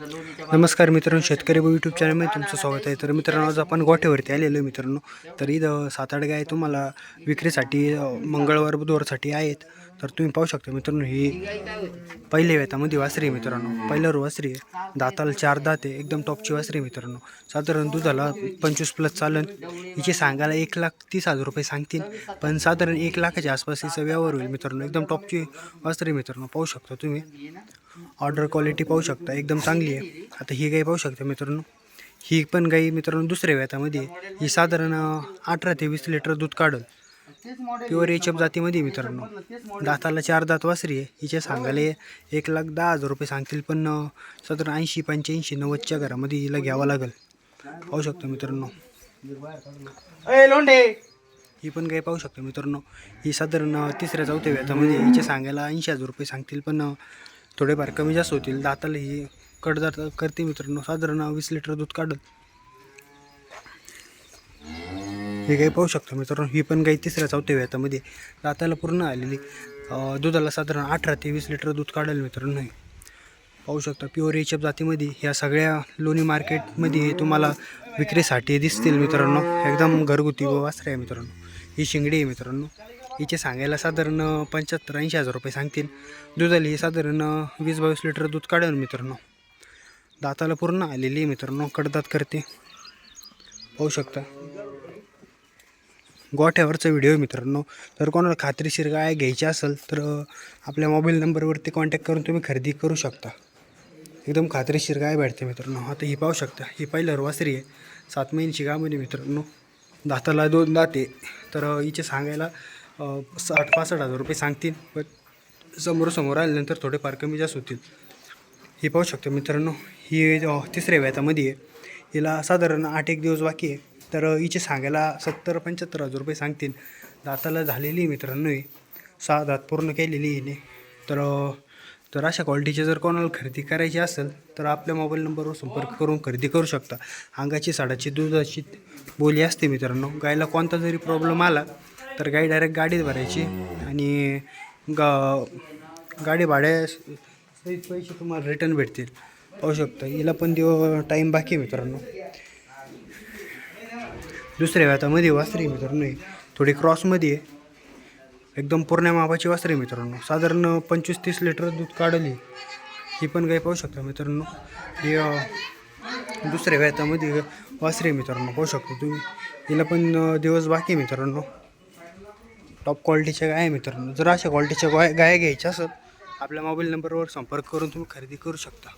नमस्कार मित्रांनो शेतकरी भाऊ यूट्यूब चॅनलमध्ये तुमचं स्वागत आहे. तर मित्रांनो आज आपण गोठ्यावरती आलेलो आहे मित्रांनो. तर इथं सात आठ गाय तुम्हाला विक्रीसाठी मंगळवार बुधवारसाठी आहेत. तर तुम्ही पाहू शकता मित्रांनो ही पहिल्या वेतामध्ये वासरी आहे मित्रांनो. पहिल्यावर वासरी आहे. दाताला चार दात आहे. एकदम टॉपची वासरी आहे मित्रांनो. साधारण दुधाला पंचवीस प्लस चालन. हिचे सांगायला एक लाख तीस हजार रुपये सांगतील. पण साधारण एक लाखाच्या आसपास हिचा व्यवहार होईल मित्रांनो. एकदम टॉपची वासरी आहे मित्रांनो. पाहू शकता तुम्ही. ऑर्डर क्वालिटी पाहू शकता. एकदम चांगली आहे. आता ही गाई पाहू शकता मित्रांनो. ही पण गाई मित्रांनो दुसऱ्या व्यातामध्ये ही साधारण अठरा ते वीस लिटर दूध काढल प्युअर एच एफ जातीमध्ये मित्रांनो. दाताला चार दात वासरी आहे हिच्या सांगायला एक लाख दहा हजार रुपये सांगतील पण साधारण ऐंशी पंच्याऐंशी नव्वदच्या घरामध्ये हिला घ्यावं लागेल. पाहू शकतो मित्रांनो. ही पण काही पाहू शकतो मित्रांनो. ही साधारण तिसऱ्या चौथ्या व्यातामध्ये हिचे सांगायला ऐंशी हजार रुपये सांगतील पण थोडेफार कमी जास्त होतील. दाताला ही कडदात करते मित्रांनो. साधारण वीस लिटर दूध काढत हे काही पाहू शकतो मित्रांनो ही पण गाई तिसऱ्या चौथ्या व्यातामध्ये दाताला पूर्ण आलेली दुधाला साधारण अठरा ते वीस लिटर दूध काढेल मित्रांनो नाही पाहू शकता प्युअर एचएफ जातीमध्ये ह्या सगळ्या लोणी मार्केटमध्ये तुम्हाला विक्रीसाठी दिसतील मित्रांनो. एकदम घरगुती व वासरे आहे मित्रांनो. ही शिंगडी आहे मित्रांनो. हिचे सांगायला साधारण पंच्याहत्तर ऐंशी हजार रुपये सांगतील. दुधाला ही साधारण वीस बावीस लिटर दूध काढेल मित्रांनो. दाताला पूर्ण आलेली आहे मित्रांनो कडदात करते. पाहू शकता. गोठ्यावरचा व्हिडिओ आहे मित्रांनो. जर कोणाला खात्रीशीर गाय घ्यायची असेल तर आपल्या मोबाईल नंबरवरती कॉन्टॅक्ट करून तुम्ही खरेदी करू शकता. एकदम खात्रीशीर गाय भेटते मित्रांनो. आता ही पाहू शकता. ही पाहिलं रवासरी आहे. सात महिन्याची गामध्ये मित्रांनो. दाताला दोन दाते. तर हिचे सांगायला साठ पासष्ट हजार रुपये सांगतील. पण समोरासमोर आल्यानंतर थोडेफार कमी जास्त होतील. ही पाहू शकतो मित्रांनो. ही तिसऱ्या व्यातामध्ये आहे. हिला साधारण आठ एक दिवस बाकी आहे. तर हिचे सांगायला सत्तर पंच्याहत्तर हजार रुपये सांगतील. दाताला झालेली आहे मित्रांनो ही. सहा दात पूर्ण केलेली आहे हिने. तर तर अशा क्वालिटीचे जर कोणाला खरेदी करायची असेल तर आपल्या मोबाईल नंबरवर संपर्क करून खरेदी करू शकता. अंगाची साडाची दुधाची बोली असते मित्रांनो. गायला कोणता जरी प्रॉब्लेम आला तर गाई डायरेक्ट गाडीत भरायची आणि गा गाडी भाड्या सहित पैसे तुम्हाला रिटर्न भेटतील. पाहू शकता. हिला पण देऊ टाईम बाकी मित्रांनो. दुसऱ्या व्यातामध्ये वासरी आहे मित्रांनो आहे थोडी क्रॉसमध्ये आहे. एकदम पूर्ण मापाची वासरी आहे मित्रांनो. साधारण पंचवीस तीस लिटर दूध काढली. ही पण काही पाहू शकता मित्रांनो. ही दुसऱ्या व्यातामध्ये वासरी आहे मित्रांनो. पाहू शकतो तुम्ही. हिला पण दिवस बाकी आहे मित्रांनो. टॉप क्वालिटीच्या गाय आहे मित्रांनो. जर अशा क्वालिटीच्या गाय गाय घ्यायच्या असेल आपल्या मोबाईल नंबरवर संपर्क करून तुम्ही खरेदी करू शकता.